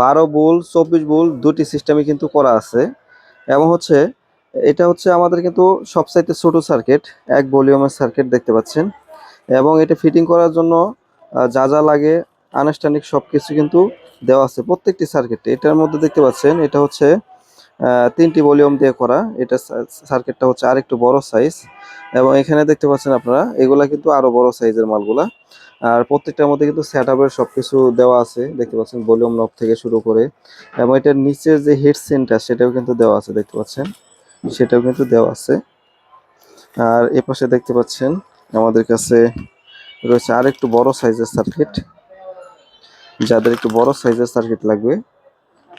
বারো বোল, চব্বিশ বোল দুটি সিস্টেমে কিন্তু করা আছে। এবং হচ্ছে, এটা হচ্ছে আমাদের কিন্তু সবচাইতে ছোট সার্কিট এক ভলিউমের সার্কিট দেখতে পাচ্ছেন। এবং এটা ফিটিং করার জন্য যা যা লাগে, আনুষ্ঠানিক সব কিছু কিন্তু দেওয়া আছে প্রত্যেকটি সার্কিটে এটার মধ্যে দেখতে পাচ্ছেন, এটা হচ্ছে তিনটি ভলিউম দিয়ে করা। এটা সার্কিটটা হচ্ছে আরেকটু বড় সাইজ এবং এখানে দেখতে পাচ্ছেন আপনারা, এগুলা কিন্তু আরও বড় সাইজের মালগুলা। আর প্রত্যেকটার মধ্যে কিন্তু সেট আপের সবকিছু দেওয়া আছে, দেখতে পাচ্ছেন ভলিউম নব থেকে শুরু করে। এবং এটার নিচের যে হেড সেন্টার সেটাও কিন্তু দেওয়া আছে, দেখতে পাচ্ছেন। সেটাও কিন্তু দেওয়া আছে। আর এ পাশে দেখতে পাচ্ছেন, আমাদের কাছে রয়েছে আর একটু বড় সাইজের সার্কিট যাদের একটু বড় সাইজের সার্কিট লাগবে,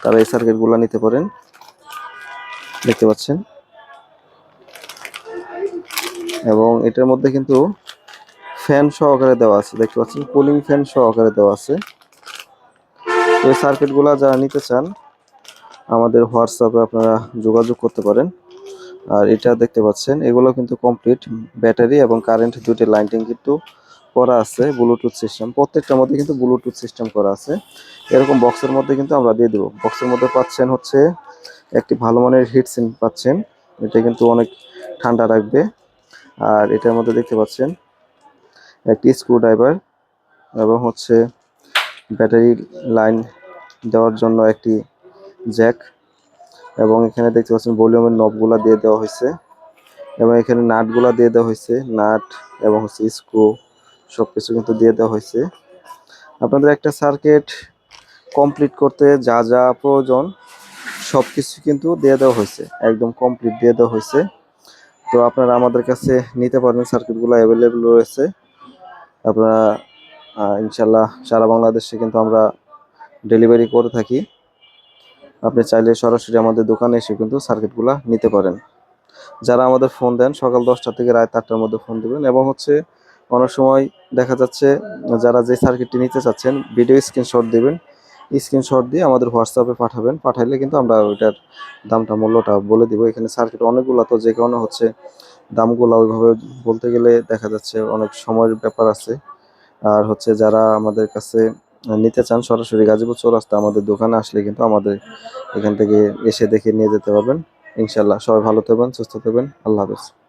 তারা এই সার্কিটগুলো নিতে পারেন। দেখতে পাচ্ছেন। এবং এটার মধ্যে কিন্তু ফ্যান সহকারে দেওয়া আছে। দেখতে পাচ্ছেন কুলিং ফ্যান সহকারে দেওয়া আছে। তো এই সার্কিটগুলো যারা নিতে চান, আমাদের হোয়াটসঅ্যাপে আপনারা যোগাযোগ করতে পারেন। আর এটা দেখতে পাচ্ছেন, এগুলো কিন্তু কমপ্লিট ব্যাটারি এবং কারেন্ট দুটি লাইটিং কিন্তু করা আছে ব্লুটুথ সিস্টেম প্রত্যেকটার মধ্যে কিন্তু ব্লুটুথ সিস্টেম করা আছে। এরকম বক্সের মধ্যে কিন্তু আমরা দিয়ে দেবো। বক্সের মধ্যে পাচ্ছেন হচ্ছে একটি ভালো মানের হিট সিন পাচ্ছেন। এটা কিন্তু অনেক ঠান্ডা রাখবে আর এটার মধ্যে দেখতে পাচ্ছেন, একটি স্ক্রু ড্রাইভার এবং হচ্ছে ব্যাটারি লাইন দেওয়ার জন্য একটি জ্যাক এবং এখানে দেখতে পাচ্ছেন ভলিউমের নবগুলা দিয়ে দেওয়া হয়েছে এবং এখানে নাটগুলা দিয়ে দেওয়া হয়েছে। নাট এবং হচ্ছে স্ক্রু সব কিছু কিন্তু দিয়ে দেওয়া হয়েছে। আপনাদের একটা সার্কিট কমপ্লিট করতে যা যা প্রয়োজন সব কিছু কিন্তু দিয়ে দেওয়া হয়েছে, একদম কমপ্লিট দিয়ে দেওয়া হয়েছে। তো আপনারা আমাদের কাছে নিতে পারবেন সার্কিটগুলো অ্যাভেলেবেল রয়েছে। আপনারা ইনশাল্লাহ সারা বাংলাদেশে কিন্তু আমরা ডেলিভারি করে থাকি। আপনি চাইলে সরাসরি আমাদের দোকানে এসে কিন্তু সার্কিটগুলো নিতে পারেন। যারা আমাদের ফোন দেন, সকাল দশটা থেকে রাত আটটার মধ্যে ফোন দেবেন এবং হচ্ছে অনেক সময় দেখা যাচ্ছে, যারা যে সার্কিটটি নিতে চাচ্ছেন ভিডিও স্ক্রিনশট দেবেন স্ক্রিনশট দিয়ে আমাদের হোয়াটসঅ্যাপে পাঠাবেন। পাঠাইলে কিন্তু আমরা ওইটার দামটা, মূল্যটা বলে দিব। এখানে সার্কিট অনেকগুলো তো যে কারণে হচ্ছে দামগুলো ওইভাবে বলতে গেলে দেখা যাচ্ছে অনেক সময়ের ব্যাপার আছে। আর হচ্ছে যারা আমাদের কাছে নিতে চান, সরাসরি গাজীপুর চৌরাস্তা আমাদের দোকানে আসলে কিন্তু আমাদের এখান থেকে এসে দেখে নিয়ে যেতে পারবেন। ইনশাল্লাহ সবাই ভালো থাকবেন, সুস্থ থাকবেন। আল্লাহ হাফেজ।